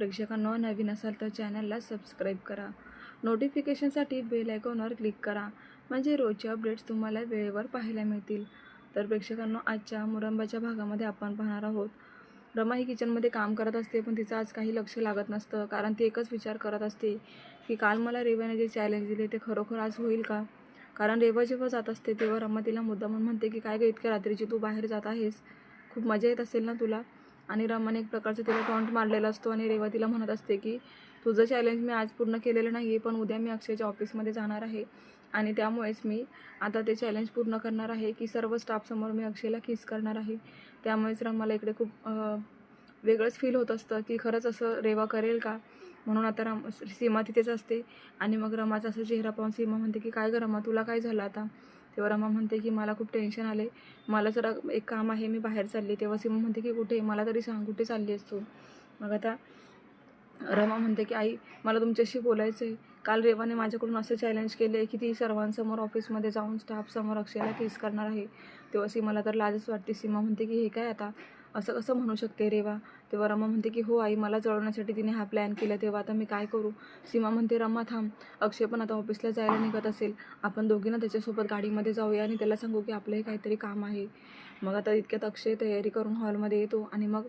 प्रेक्षकांनो नवीन असाल तर चॅनलला सबस्क्राईब करा. नोटिफिकेशनसाठी बेल आयकॉनवर क्लिक करा. म्हणजे रोजचे अपडेट्स तुम्हाला वेळेवर पाहायला मिळतील. तर प्रेक्षकांनो आजच्या मुरंबाच्या भागामध्ये आपण पाहणार आहोत. रमा ही किचनमध्ये काम करत असते पण तिचं आज काही लक्ष लागत नसतं कारण ती एकच विचार करत असते की काल मला रेवाने जे चॅलेंज दिले ते खरोखर आज होईल का? कारण रेवा जेव्हा जात असते तेव्हा रमा तिला म्हणून म्हणते की काय गं इतक्या रात्रीची तू बाहेर जात आहेस? खूप मजा येत असेल ना तुला? आणि रमाने एक प्रकारचं तिला टॉन्ट मारलेला असतो आणि रेवा तिला म्हणत असते की तुझं चॅलेंज मी आज पूर्ण केलेलं नाही आहे पण उद्या मी अक्षयच्या ऑफिसमध्ये जाणार आहे. आणि त्यामुळेच मी आता ते चॅलेंज पूर्ण करणार आहे की सर्व स्टाफसमोर मी अक्षयला किस करणार आहे. त्यामुळेच रमाला इकडे खूप वेगळंच फील होत असतं की खरंच असं रेवा करेल का? म्हणून आता रम सीमा तिथेच असते. आणि मग रमाचा असं चेहरा पाहून सीमा म्हणते की काय गं रमा तुला काय झालं आता? तेव्हा रमा म्हणते की मला खूप टेन्शन आले मला जरा एक काम आहे मी बाहेर चालली तेव्हा सीमा म्हणते की कुठे? मला तरी सांग कुठे चालली आहेस तू? मग आता रमा म्हणते की आई मला तुमच्याशी बोलायचं आहे काल रेवाने माझ्याकडून असं चॅलेंज केलं आहे की ती सर्वांसमोर ऑफिसमध्ये जाऊन स्टाफसमोर अक्षयला केस करणार आहे. तेव्हा सीमाला तर लाजच वाटते. सीमा म्हणते की हे काय आता? असं कसं म्हणू शकते रेवा तेव्हा रमा म्हणते की हो आई मला जळवण्यासाठी तिने हा प्लॅन केला. तेव्हा आता मी काय करू? सीमा म्हणते रमा थांब. अक्षय पण आता ऑफिसला जायला निघत असेल. आपण दोघींना त्याच्यासोबत गाडीमध्ये जाऊया आणि त्याला सांगू की आपलं हे काहीतरी काम आहे. मग आता इतक्यात अक्षय तयारी करून हॉलमध्ये येतो आणि मग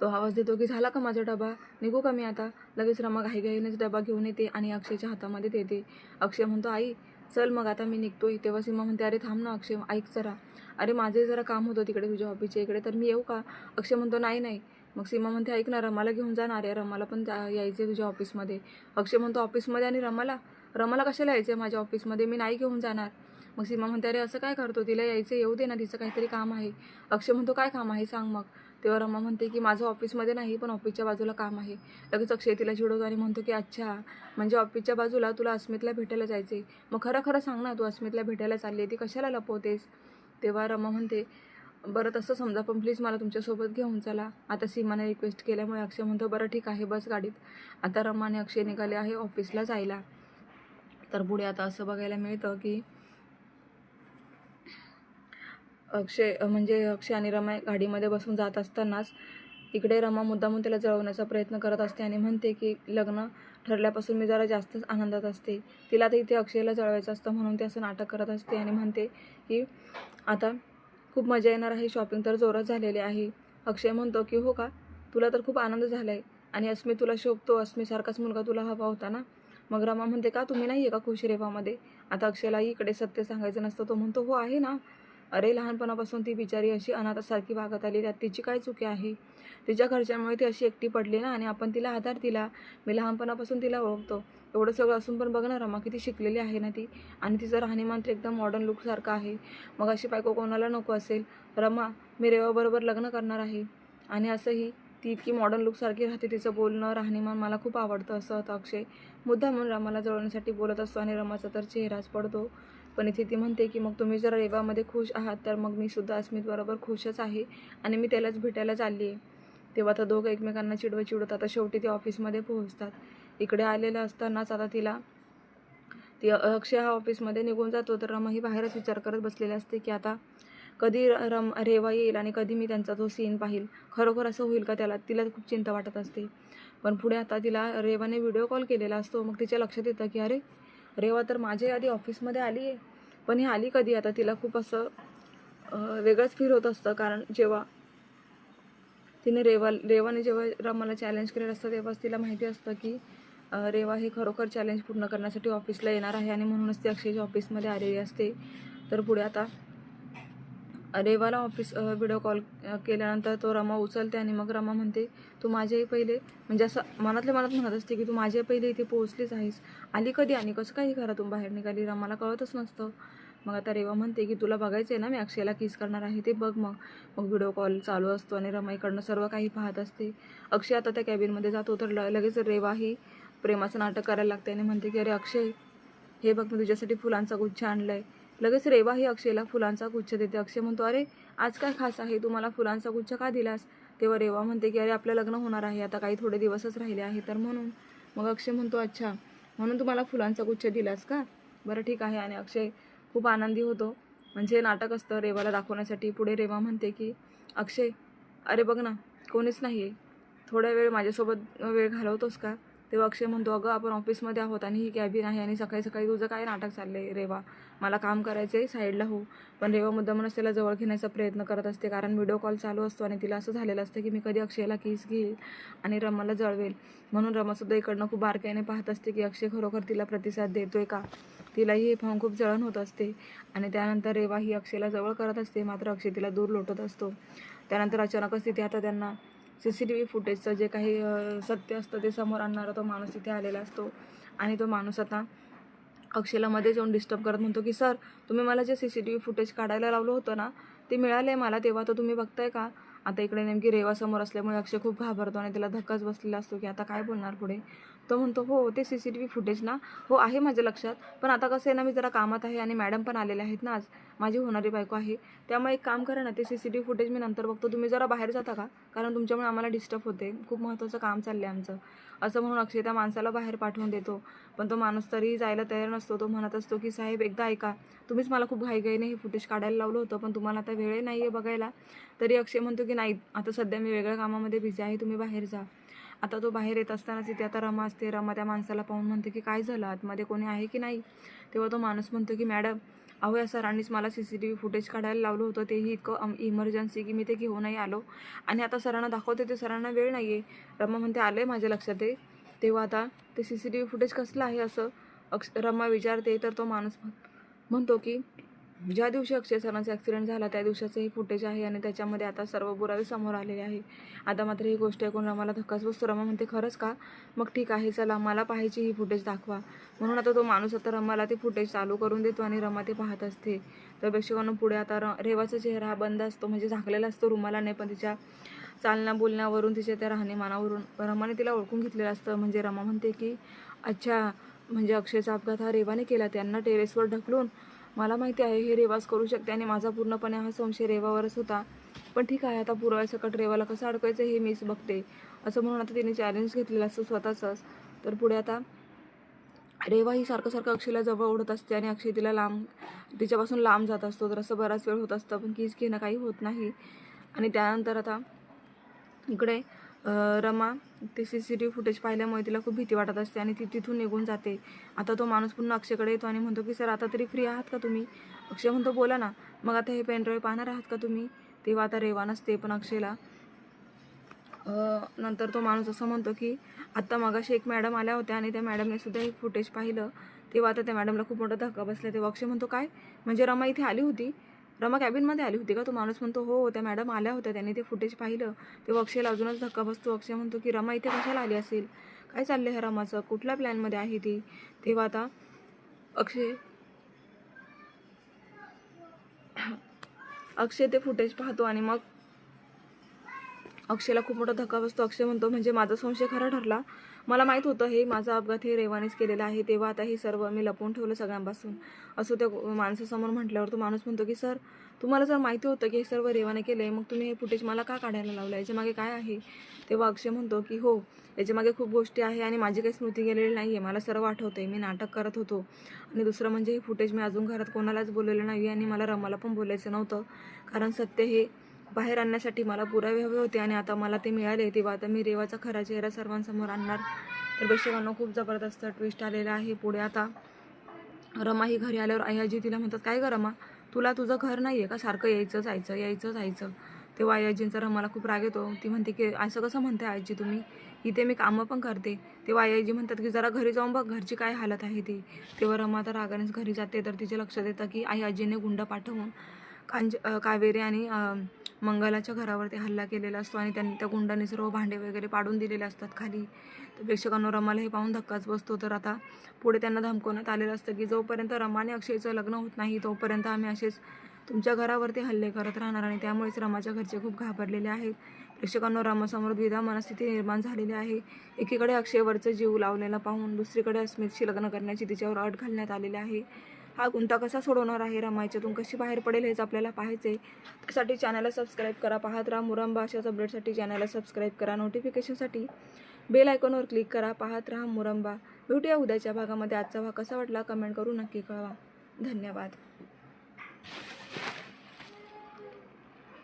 तो आवाज देतो की झाला का माझा डबा? निघू का मी आता? लगेच रमा घाईघाईनेच डबा घेऊन येते आणि अक्षयच्या हातामध्ये देते. अक्षय म्हणतो आई चल मग आता मी निघतोय तेव्हा सीमा म्हणते अरे थांब ना अक्षय ऐक जरा. अरे माझे जरा काम होतं तिकडे तुझ्या ऑफिसच्या इकडे तर मी येऊ का? अक्षय म्हणतो नाही नाही. मग सीमा म्हणते ऐक ना रमाला घेऊन जाणार आहे रमाला पण यायचं आहे तुझ्या ऑफिसमध्ये अक्षय म्हणतो ऑफिसमध्ये आणि रमाला? रमाला कशाला यायचं आहे माझ्या ऑफिसमध्ये मी नाही घेऊन जाणार. मग सीमा म्हणते अरे असं काय करतो? तिला यायचं येऊ दे ना तिचं काहीतरी काम आहे. अक्षय म्हणतो काय काम आहे? सांग मग. तेव्हा रमा म्हणते की माझं ऑफिसमध्ये नाही पण ऑफिसच्या बाजूला काम आहे. लगेच अक्षय तिला चिडवतो आणि म्हणतो की अच्छा म्हणजे ऑफिसच्या बाजूला तुला अस्मितला भेटायला जायचे मग खरं खरं सांग ना तू अस्मितला भेटायला चालली आहे ती कशाला लपवतेस? तेव्हा रमा म्हणते बरं तसं समजा पण प्लीज मला तुमच्यासोबत घेऊन चला. आता सीमाने रिक्वेस्ट केल्यामुळे अक्षय म्हणतो बरं ठीक आहे बस गाडीत. आता रमा आणि अक्षय निघाले आहे ऑफिसला जायला. तर पुढे आता असं बघायला मिळतं की अक्षय म्हणजे अक्षय आणि रमा गाडीमध्ये बसून जात असतानाच इकडे रमा मुद्दामून त्याला जळवण्याचा प्रयत्न करत असते आणि म्हणते की लग्न ठरल्यापासून मी जरा जास्तच आनंदात असते. तिला तर इथे अक्षयला जळवायचं असतं म्हणून ते असं नाटक करत असते आणि म्हणते की आता खूप मजा येणार आहे शॉपिंग तर जोरात झालेली आहे अक्षय म्हणतो की हो का? तुला तर खूप आनंद झाला आहे आणि अस्मी तुला शोभतो. अस्मीसारखाच मुलगा तुला हवा होता ना मग रमा म्हणते का तुम्ही नाही आहे का खुश रेवामध्ये आता अक्षयलाही इकडे सत्य सांगायचं नसतं. तो म्हणतो हो आहे ना. अरे लहानपणापासून ती बिचारी अशी अनाथासारखी वागत आली त्यात तिची काय चुकी आहे? तिच्या घरच्यामुळे ती अशी एकटी पडली ना आणि आपण तिला आधार दिला. मी लहानपणापासून तिला ओळखतो. एवढं सगळं असून पण बघ ना रमा किती शिकलेली आहे ना ती. आणि तिचं राहणीमान तर एकदम मॉडर्न लुकसारखं आहे. मग अशी बायको कोणाला नको असेल? रमा मी रेवाबरोबर लग्न करणार आहे. आणि असंही ती इतकी मॉडर्न लुकसारखी राहते तिचं बोलणं राहणीमान मला खूप आवडतं असं होतं अक्षय. मुद्दा म्हणून रमाला जळवण्यासाठी बोलत असतो आणि रमाचा तर चेहराच पडतो. पण इथे ती म्हणते की मग तुम्ही जर रेवामध्ये खुश आहात तर मग मी सुद्धा अस्मितबरोबर खुशच आहे आणि मी त्यालाच भेटायला चालली आहे तेव्हा तर दोघं एकमेकांना चिडवत चिडवत आता शेवटी ते ऑफिसमध्ये पोहोचतात. इकडे आलेलं असतानाच आता तिला ती अक्षय हा ऑफिसमध्ये निघून जातो तर रमा ही बाहेरच विचार करत बसलेली असते की आता कधी रम रेवा येईल आणि कधी मी त्यांचा तो सीन पाहिल? खरोखर असं होईल का त्याला? तिला खूप चिंता वाटत असते. पण पुढे आता तिला रेवाने व्हिडिओ कॉल केलेला असतो. मग तिच्या लक्षात येतं की अरे रेवा तर माझ्या आधी ऑफिसमध्ये आली आहे पण ही आली कधी? आता तिला खूप असं वेगळंच फील होत असतं कारण जेव्हा तिने रेवा रेवाने जेव्हा रमाला चॅलेंज केलेलं असतं तेव्हाच तिला माहिती असतं की रेवा हे खरोखर चॅलेंज पूर्ण करण्यासाठी ऑफिसला येणार आहे आणि म्हणूनच ती अक्षयच्या ऑफिसमध्ये आलेली असते. तर पुढे आता रेवाला ऑफिस व्हिडिओ कॉल केल्यानंतर तो रमा उचलते आणि मग रमा म्हणते तू माझ्याही पहिले म्हणजे असं मनातल्या मनात म्हणत असते की तू माझ्या पहिले इथे पोहोचलीच आहेस. आली कधी आणि कसं काही घरातून बाहेर निघाली? रमाला कळतच नसतं. मग आता रेवा म्हणते की तुला बघायचं आहे ना मी अक्षयला किस करणार आहे ते बघ मग. मग व्हिडिओ कॉल चालू असतो आणि रमाईकडनं सर्व काही पाहत असते. अक्षय आता त्या कॅबिनमध्ये जातो तर ल लगेच रेवा ही प्रेमाचं नाटक करायला लागते आणि म्हणते की अरे अक्षय हे बघ मी तुझ्यासाठी फुलांचा गुच्छ आणलाय. लगेच रेवा ही अक्षयला फुलांचा गुच्छ देते. अक्षय म्हणतो अरे आज काय खास आहे? तू मला फुलांचा गुच्छ का दिलास? तेव्हा रेवा म्हणते की अरे आपलं लग्न होणार आहे. आता काही थोडे दिवसच राहिले आहे तर म्हणून मग अक्षय म्हणतो अच्छा म्हणून तू मला फुलांचा गुच्छ दिलास का? बरं ठीक आहे. आणि अक्षय खूप आनंदी होतो. म्हणजे नाटक असतं रेवाला दाखवण्यासाठी. पुढे रेवा म्हणते की अक्षय अरे बघ ना कोणीच नाही आहे थोडा वेळ माझ्यासोबत वेळ घालवतोस का? तेव्हा अक्षय म्हणतो अगं आपण ऑफिसमध्ये आहोत आणि ही कॅबिन आहे आणि सकाळी सकाळी तुझं काय नाटक चाललं आहे रेवा? मला काम करायचं आहे साईडला हो. पण रेवा मुद्दामनच त्याला जवळ घेण्याचा प्रयत्न करत असते कारण व्हिडिओ कॉल चालू असतो आणि तिला असं झालेलं असतं की मी कधी अक्षयला किस घेईल आणि रमाला जळवेल. म्हणून रमासुद्धा इकडनं खूप बारकाईने पाहत असते की अक्षय खरोखर तिला प्रतिसाद देतोय का? तिलाही हे पाहून खूप जळण होत असते आणि त्यानंतर रेवा ही अक्षयला जवळ करत असते मात्र अक्षय तिला दूर लोटत असतो. त्यानंतर अचानकच तिथे आता त्यांना सी सी टी व्ही फुटेजचं जे काही सत्य असतं ते समोर आणणारा तो माणूस तिथे आलेला असतो. आणि तो माणूस आता अक्षयला मध्ये जाऊन डिस्टर्ब करत म्हणतो की सर तुम्ही मला जे C C T V footage काढायला लावलं होतं ना ते मिळाले मला तेव्हा तर तुम्ही बघताय का? आता इकडे नेमकी रेवा समोर असल्यामुळे अक्षय खूप घाबरतो आणि त्याला धक्काच बसलेला असतो की आता काय बोलणार पुढे? तो म्हणतो हो ते C C T V footage ना? हो आहे माझ्या लक्षात. पण आता कसं आहे ना मी जरा कामात आहे आणि मॅडम पण आलेले आहेत ना आज. माझी होणारी बायको आहे. त्यामुळे एक काम करा ना ते C C T V footage मी नंतर बघतो. तुम्ही जरा बाहेर जाता का? कारण तुमच्यामुळे आम्हाला डिस्टर्ब होते. खूप महत्त्वाचं काम चाललं आहे आमचं. असं म्हणून अक्षय त्या माणसाला बाहेर पाठवून देतो. पण तो माणूस तरीही जायला तयार नसतो. तो म्हणत असतो की साहेब एकदा ऐका. तुम्हीच मला खूप घाईघाईने हे फुटेज काढायला लावलं होतं पण तुम्हाला आता वेळ नाही आहे बघायला. तरी अक्षय म्हणतो की नाही आता सध्या मी वेगळ्या कामामध्ये बिझी आहे. तुम्ही बाहेर जा. आता तो बाहेर येत असतानाच तिथे आता रमा असते. रमा त्या माणसाला पाहून म्हणते की काय झालं? आतमध्ये कोणी आहे की नाही? तेव्हा तो माणूस म्हणतो की मॅडम अहो या सरांनीच मला C C T V footage काढायला लावलं होतं. तेही इतकं इमर्जन्सी की मी ते घेऊनही आलो. आणि आता सरांना दाखवते ते सरांना वेळ नाही आहे रमा म्हणते आलं आहे माझ्या लक्षात आहे. तेव्हा आता ते C C T V footage कसलं आहे असं अक्ष रमा विचारते. तर तो माणूस म्हण- म्हणतो की ज्या दिवशी अक्षय सरांचा ॲक्सिडेंट झाला त्या दिवसाचं हे फुटेज आहे आणि त्याच्यामध्ये आता सर्व पुरावे समोर आलेले आहे. आता मात्र ही गोष्ट ऐकून रमाला धक्काच बसतो. रमा म्हणते खरंच का? मग ठीक आहे चला मला पाहायची ही फुटेज दाखवा. म्हणून आता तो माणूस आता रमाला ते फुटेज चालू करून देतो आणि रमा ते पाहत असते. तर प्रेक्षकांना पुढे आता र रेवाचा चेहरा हा बंद असतो म्हणजे झाकलेला असतो रुमालाने पण तिच्या चालण्या बोलण्यावरून तिच्या त्या राहणीमानावरून. रमाने तिला ओळखून घेतलेलं असतं. म्हणजे रमा म्हणते की अच्छा म्हणजे अक्षयचा अपघात हा रेवाने केला त्यांना टेरेसवर ढकलून मला माहिती आहे हे रेवाच करू शकते आणि माझा पूर्णपणे हा संशय रेवावरच होता. पण ठीक आहे आता पुराव्यासकट रेवाला कसं अडकायचं हे मीच बघते. असं म्हणून आता तिने चॅलेंज घेतलेलं असतं स्वतःचंच. तर पुढे आता रेवा ही सारखं सारखं अक्षयला जवळ ओढत असते आणि अक्षय तिला लांब तिच्यापासून लांब जात असतो. तर असं बराच वेळ होत असतं पण कीच घेणं काही होत नाही. आणि त्यानंतर आता इकडे रमा ते C C T V footage पाहिल्यामुळे तिला खूप भीती वाटत असते आणि ती तिथून निघून जाते. आता तो माणूस पुन्हा अक्षयकडे येतो आणि म्हणतो की सर आता तरी फ्री आहात का तुम्ही? अक्षय म्हणतो बोला ना. मग आता हे पेनड्राईव्ह पाहणार आहात का तुम्ही? तेव्हा आता रेवा नसते पण अक्षयला. नंतर तो माणूस असं म्हणतो की आत्ता मगाशी एक मॅडम आल्या होत्या आणि त्या मॅडमने सुद्धा हे फुटेज पाहिलं. तेव्हा आता त्या मॅडमला खूप मोठा धक्का बसला. तेव्हा अक्षय म्हणतो काय? म्हणजे रमा इथे आली होती? रमा कॅबिनमध्ये आली होती का तो माणूस म्हणतो हो हो त्या मॅडम आल्या होत्या त्यांनी ते फुटेज पाहिलं. तेव्हा अक्षयला अजूनच धक्का बसतो. अक्षय म्हणतो की रमा इथे कशाला आली असेल? काय चाललं आहे रमाचं? कुठल्या प्लॅनमध्ये आहे ती? तेव्हा आता अक्षय अक्षय ते फुटेज पाहतो आणि मग अक्षयला खूप मोठा धक्का बसतो. अक्षय म्हणतो म्हणजे माझा संशय खरा ठरला. मला माहीत होतं हे माझा अपघात हे रेवानेच केलेला आहे तेव्हा आता हे सर्व मी लपवून ठेवलं सगळ्यांपासून. असं त्या माणसासमोर म्हटल्यावर तो माणूस म्हणतो की सर तुम्हाला जर माहिती होतं की हे सर्व रेवाने केलं आहे मग तुम्ही हे फुटेज मला का काढायला लावलं याच्या मागे काय आहे? तेव्हा अक्षय म्हणतो की हो याच्यामागे खूप गोष्टी आहे आणि माझी काही स्मृती गेलेली नाही आहे मला सर्व आठवतं आहे मी नाटक करत होतो. आणि दुसरं म्हणजे हे फुटेज मी अजून घरात कोणालाच बोललेलं नाही आणि मला रमाला पण बोलायचं नव्हतं. कारण सत्य हे बाहेर आणण्यासाठी मला पुरावे हवे होते आणि आता मला ते मिळाले. तेव्हा आता मी रेवाचा खरा चेहरा सर्वांसमोर आणणार. तर प्रेक्षकांना खूप जबरदस्त ट्विस्ट आलेला आहे पुढे आता. रमा ही घरी आल्यावर आयाजी तिला म्हणतात काय गं रमा? तुला तुझं घर नाही आहे का? सारखं यायचं जायचं यायचं जायचं. तेव्हा आयाजींचा रमाला खूप राग येतो. ती म्हणते की असं कसं म्हणते आजी तुम्ही? इथे मी कामं पण करते. तेव्हा आयाजी म्हणतात की जरा घरी जाऊन बघ घरची काय हालत आहे ती. तेव्हा रमा तर रागानेच घरी जाते. तर तिचे लक्षात येतं की आई आजीने गुंड पाठवून कांज कावेरी आणि मंगलाच्या घरावरती हल्ला केलेला असतो आणि त्यांनी त्या गुंडांनी सर्व भांडे वगैरे पाडून दिलेले असतात खाली. तर प्रेक्षकांना रमाला हे पाहून धक्काच बसतो. तर आता पुढे त्यांना धमकवण्यात आलेलं असतं की जोपर्यंत रमा आणि अक्षयचं लग्न होत नाही तोपर्यंत आम्ही असेच तुमच्या घरावरती हल्ले करत राहणार आणि त्यामुळेच रमाच्या घरचे खूप घाबरलेले आहेत. प्रेक्षकांना रमासमोर द्विधा मनस्थिती निर्माण झालेली आहे. एकीकडे अक्षयवरचं जीव लावलेला पाहून दुसरीकडे अस्मितशी लग्न करण्याची तिच्यावर अट घालण्यात आलेली आहे. हा गुंता कसा सोडवणार आहे? रमायच्यातून कशी बाहेर पडेल हेच आपल्याला पाहायचं आहे त्यासाठी चॅनलला सबस्क्राईब करा. पाहत राहा. मुरंबा अशाच अपडेटसाठी चॅनलला सबस्क्राईब करा. नोटिफिकेशनसाठी बेल आयकॉनवर क्लिक करा. पाहत राहा मुरंबा. भेटूया उद्याच्या भागामध्ये. आजचा भाग कसा वाटला? कमेंट करून नक्की कळवा. धन्यवाद.